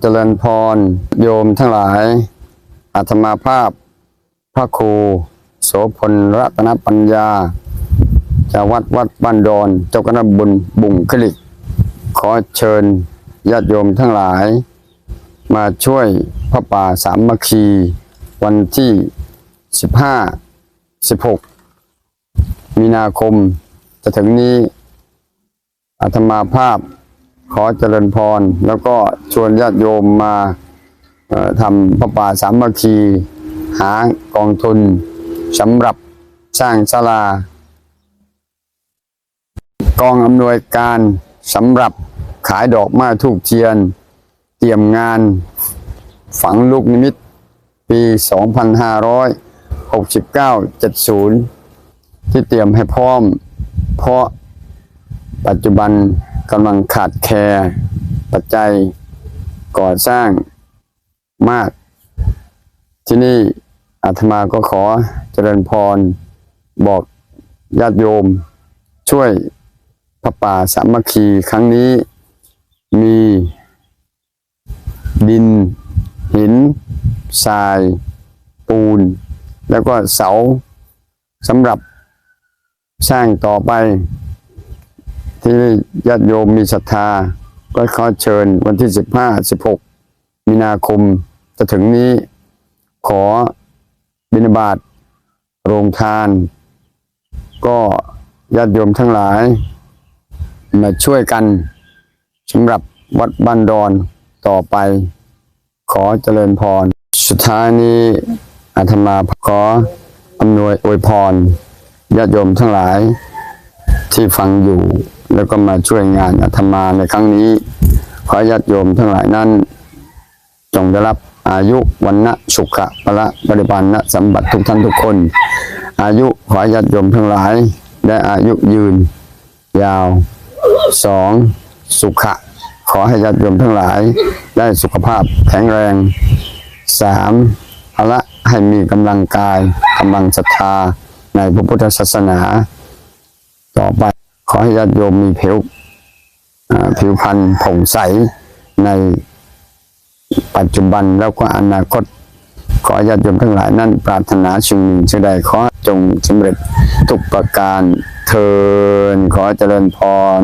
เจริญพร โยมทั้งหลาย อาตมาภาพ พระครู โสพลรัตนปัญญาจากวัดวัดบ้านดอนเจ้าคณะบุญบุงคลิก ขอเชิญญาติโยมทั้งหลาย มาช่วยพระป่าสามัคคี วันที่ 15 16 มีนาคมจะถึงนี้อาตมาภาพ ขอเจริญพร แล้วก็ชวนญาติโยมมาทำพระป่าสามัคคี หากองทุนสำหรับสร้างศาลากองอำนวยการสำหรับขายดอกไม้ทูกเทียน เตรียมงานฝังลูกนิมิต ปี 2569-70 ที่เตรียมให้พร้อม เพราะปัจจุบัน กำลังขาดแคลนปัจจัยก่อสร้างมาก ที่นี่อาตมาก็ขอเจริญพร บอกญาติโยม ช่วยพระป่าสามัคคีครั้งนี้ มีดิน หินทราย ปูน แล้วก็เสาสำหรับสร้างต่อไป ที่ญาติโยมมีศรัทธา ก็ขอเชิญวันที่ 15 16 มีนาคมจะถึงนี้ ขอบิณฑบาตโรงทาน ก็ญาติโยมทั้งหลาย มาช่วยกันสำหรับวัดบ้านดอนต่อไป ขอเจริญพร สุดท้ายนี้อาตมาขออำนวยอวยพรญาติโยมทั้งหลายที่ฟังอยู่ แล้วก็มาช่วยงานอาตมาในครั้งนี้ ขอญาติโยมทั้งหลายนั้น จงได้รับอายุวันนะสุขะพละบริบาลนะสมบัติทุกท่านทุกคน อายุขอญาติโยมทั้งหลาย ได้อายุยืน ยาวสองสุขะ ขอให้ญาติโยมทั้งหลาย ได้สุขภาพแข็งแรงสามพละให้มีกำลังกายกำลังศรัทธาในพระพุทธศาสนาต่อไป อให้ญาติโยมมีผิวผิวพรรณผ่องใสในปัจจุบันแล้วก็อนาคต ขอญาติโยมทั้งหลายนั้น ปรารถนาสิ่งหนึ่งสิ่งใดขอจงสำเร็จทุกประการเทินขอเจริญพร